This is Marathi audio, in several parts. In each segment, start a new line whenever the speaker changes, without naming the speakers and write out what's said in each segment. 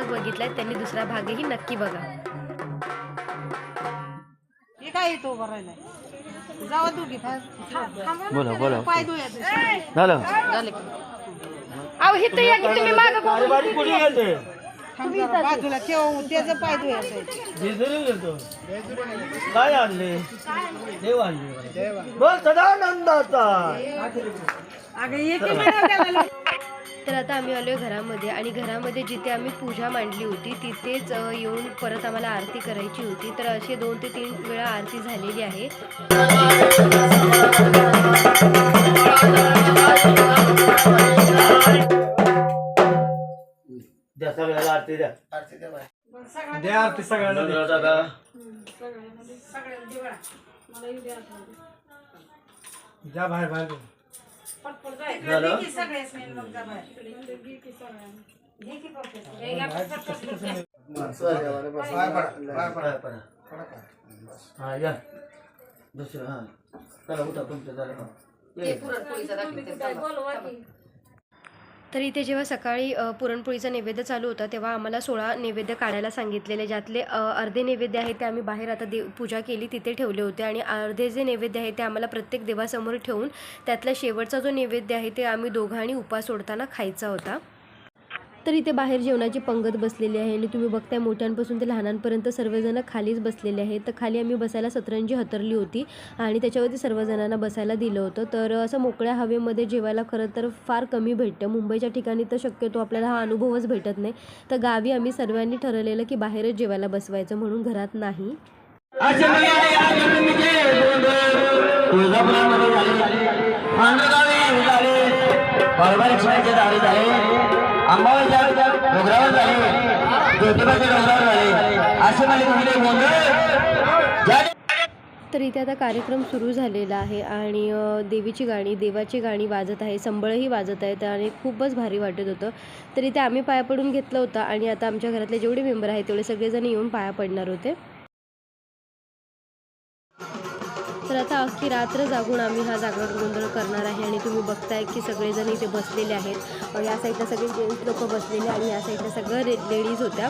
भाग बघितलाय त्यांनी दुसरा भागही नक्की बघा.
हे काय येतो भरायला? जावा दोघी थांब-
बोला बोला.
पाय
झालं.
अहो हे तर या की तुम्ही मागं
थांब जरा बाजूला ठेव त्याचं पाय धुयाचं
काय आणले? देव आणले. बस सदानंदाचा.
अगं त्याला.
तर आता आम्ही आलोय घरामध्ये आणि घरामध्ये जिथे आम्ही पूजा मांडली होती तिथेच येऊन परत आम्हाला आरती करायची होती. तर असे दोन ते तीन वेळा आरती झालेली आहे.
द्या सगळ्याला आरती द्या.
द्या आरती सगळ्यांना द्या.
दादा
जा बाहेर बाहेर. जा.
झालं. हा या. दुसरं हा. चला उठा तुमचं झालं.
तर इथे जेव्हा सकाळी पुरणपोळीचा नैवेद्य चालू होता तेव्हा आम्हाला सोळा नैवेद्य काढायला सांगितलेले ज्यातले अर्धे नैवेद्य आहे ते आम्ही बाहेर आता देव पूजा केली तिथे ठेवले होते. आणि अर्धे जे नैवेद्य आहे ते आम्हाला प्रत्येक देवासमोर ठेवून त्यातला शेवटचा जो नैवेद्य आहे ते आम्ही दोघांनी उपास सोडताना खायचा होता. तर इथे बाहेर जेवणाची पंगत बसलेली आहे आणि तुम्ही बघताय मोठ्यांपासून ते लहानांपर्यंत सर्वजण खालीच बसलेले आहेत. तर खाली आम्ही बसायला सतरंजी हतरली होती आणि त्याच्यावरती सर्वजणांना बसायला दिलं होतं. तर असं मोकळ्या हवेमध्ये जेवायला खरं तर फार कमी भेटतं. मुंबईच्या ठिकाणी तर शक्यतो आपल्याला हा अनुभवच भेटत नाही. तर गावी आम्ही सर्वांनी ठरवलेलं की बाहेरच जेवायला बसवायचं म्हणून घरात नाही.
तुळजापुरामध्ये झाले. झाले. अंबाबाईच्या डोंगरावर झाले. ज्योतिबाच्या डोंगरावर झाले. असे माझे कुठले गोंधळ.
तर इथे आता कार्यक्रम सुरू झालेला आहे आणि देवीची गाणी देवाची गाणी वाजत आहे. संबळही वाजत आहेत आणि खूपच भारी वाटत होतं. तर इथे आम्ही पाया पडून घेतलं होतं आणि आता आमच्या घरातले जेवढे मेंबर आहेत तेवढे सगळेजण येऊन पाया पडणार होते. आता अख्खी रात्र जागून आम्ही हा जागरण गोंधळ करणार आहे आणि तुम्ही बघताय की सगळेजण इथे बसलेले आहेत. या साईडला सगळे जेंट्स लोक बसलेले आणि या साईडला सगळं रे लेडीज होत्या.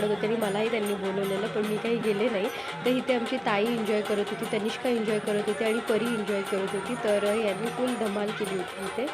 काढत होते आणि मलाही त्यांनी बोलवलेलं पण मी काही गेले नाही. तर इथे आमची ताई एन्जॉय करत होती तनिष्का एन्जॉय करत होती आणि परी एन्जॉय करत होती. तर यांनी फुल धमाल केली होती इथे.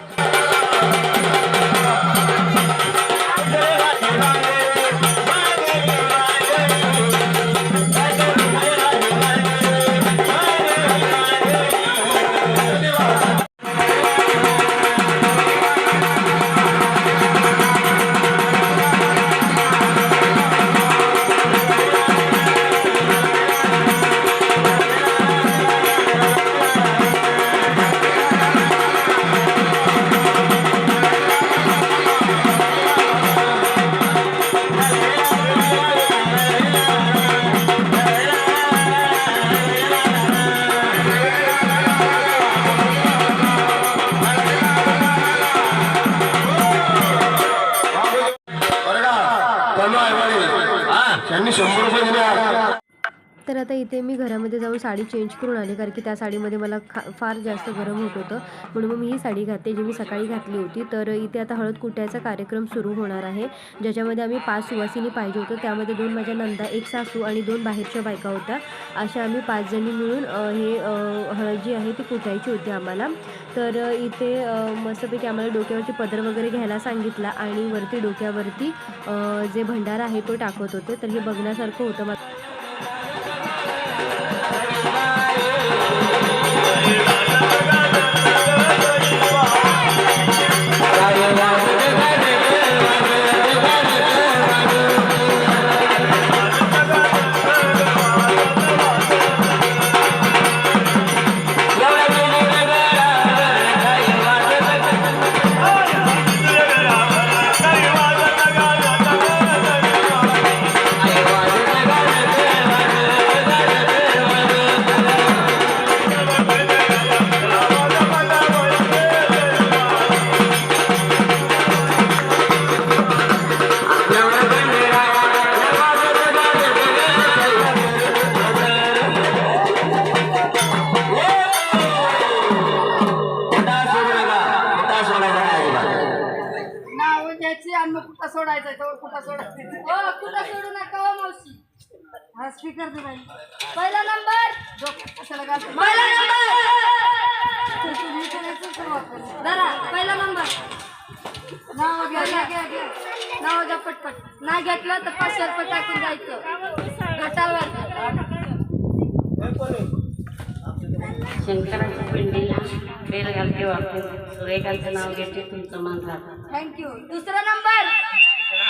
तर आता इथे मी घरामध्ये जाऊन साडी चेंज करून आले कारण की त्या साडीमध्ये मला खा फार जास्त गरम होत होतं. म्हणून मग मी ही साडी घातली जी मी सकाळी घातली होती. तर इथे आता हळद कुट्याचा कार्यक्रम सुरू होणार आहे ज्याच्यामध्ये आम्ही पाच सुवासिनी पाहिजे होतं. त्यामध्ये दोन माझ्या नंदा एक सासू आणि दोन बाहेरच्या बायका होत्या. अशा आम्ही पाच जणी मिळून हे हळद जी आहे ती कुटायची होती आम्हाला. तर इथे मस्तपैकी आम्हाला डोक्यावरती पदर वगैरे घ्यायला सांगितला आणि वरती डोक्यावरती जे भंडारा आहे तो टाकत होते. तर हे बघण्यासारखं होतं मला.
सोडायचं त्यावर कुठं सोडायचं हो कुठं सोडू नका हो मावशी. हा स्पीकर दे बाई. पहिला नंबर. डोक्यात कशाला घालतो? पहिला नंबर. तुम्ही करायचं सुरुवात करू. धरा पहिला नंबर. नाव घ्या घ्या घ्या घ्या. नाव घ्या पटपट. नाही घेतलं तर पाचशे रुपये टाकून जायचं गटावर
शंकराच्या पिंडीला बेल घालते वापरू सुरेखाचं नाव घेते तुमचं मन राहतं.
थँक्यू दुसरा नंबर.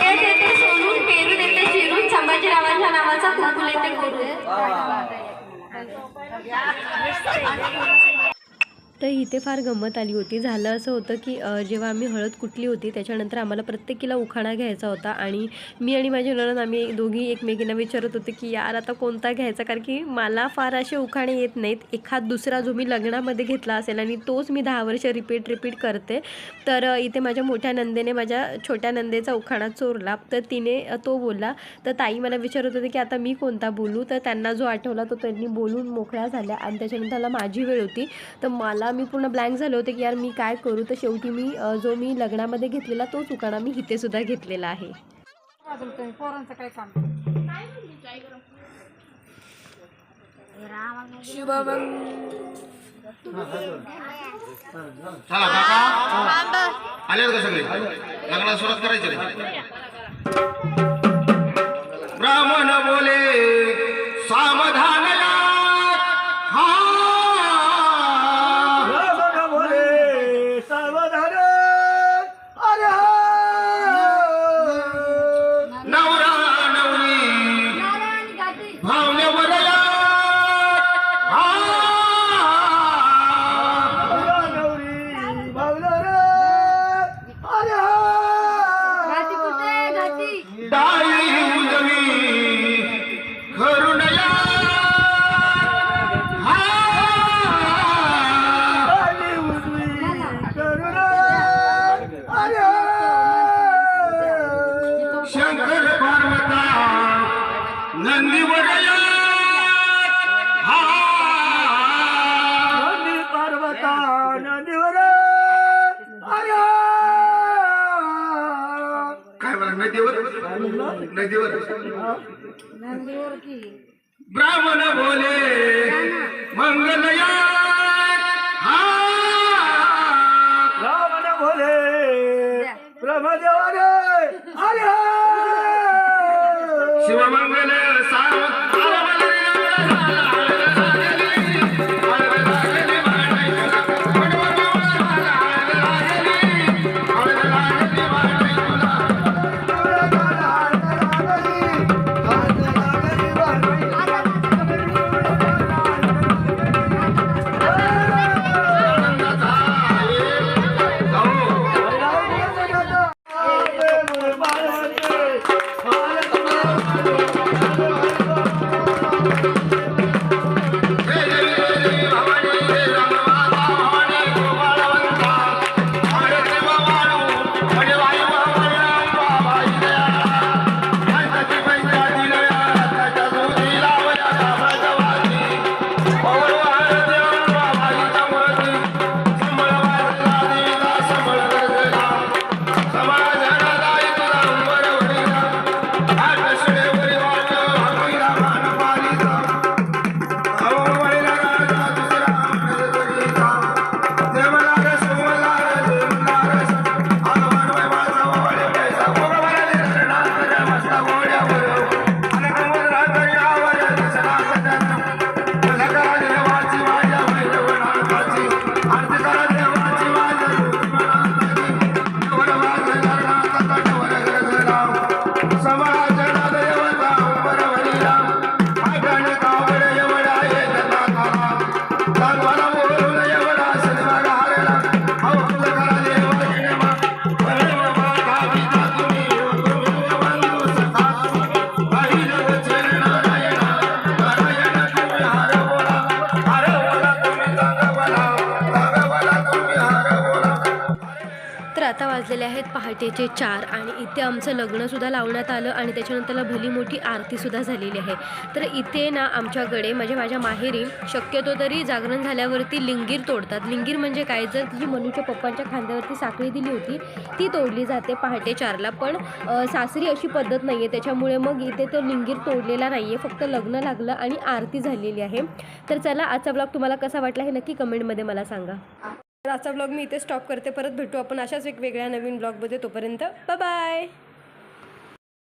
एक येते सोनून पेरून येते चिरून संभाजीरावांच्या नावाचा कुकुल येते करून
तर इथे फार गंमत आली होती. झालं असं होतं की जेव्हा आम्ही हळद कुठली होती त्याच्यानंतर आम्हाला प्रत्येकीला उखाणा घ्यायचा होता आणि मी आणि माझे नणन आम्ही दोघी एकमेकींना विचारत होते की यार आता कोणता घ्यायचा? कारण की मला फार असे उखाणे येत नाहीत. एखाद दुसरा जो मी लग्नामध्ये घेतला असेल आणि तोच मी दहा वर्ष रिपीट रिपीट करते तर इथे माझ्या मोठ्या नंदेने माझ्या छोट्या नंदेचा उखाणा चोरला. तर तिने तो बोलला तर ताई मला विचारत होते की आता मी कोणता बोलू? तर त्यांना जो आठवला तो त्यांनी बोलून मोकळ्या झाल्या आणि त्याच्यानंतरला माझी वेळ होती. तर मला मी पूर्ण ब्लँक झाले होते की यार मी काय करू? तर शेवटी मी जो मी लग्नामध्ये घेतलेला तोच उखाणा मी इथे सुद्धा घेतलेला आहे.
आले का सगळे? लग्नाला सुरुवात करायची. ब्राह्मण बोले नदीवर?
नदीवर.
नंदीवर
की?
ब्राह्मण बोले मंगलया हा.
रावण बोले ब्रह्मदेवाने अरे हा.
शिवमंगल.
त्याचे चार आणि इथे आमचं लग्नसुद्धा लावण्यात आलं आणि त्याच्यानंतरला भली मोठी आरतीसुद्धा झालेली आहे. तर इथे ना आमच्याकडे म्हणजे माझ्या माहेरी शक्यतो तरी जागरण झाल्यावरती लिंगीर तोडतात. लिंगीर म्हणजे काय? जर जी मनूच्या पप्पांच्या खांद्यावरती साखळी दिली होती ती तोडली जाते पहाटे चारला. पण सासरी अशी पद्धत नाही आहे त्याच्यामुळे मग इथे तो लिंगीर तोडलेला नाही आहे फक्त लग्न लागलं आणि आरती झालेली आहे. तर चला आजचा ब्लॉग तुम्हाला कसा वाटला हे नक्की कमेंटमध्ये मला सांगा. तर आजचा ब्लॉग मी इथे स्टॉप करते. परत भेटू आपण अशाच एक वेगळ्या नवीन ब्लॉगमध्ये तोपर्यंत बाय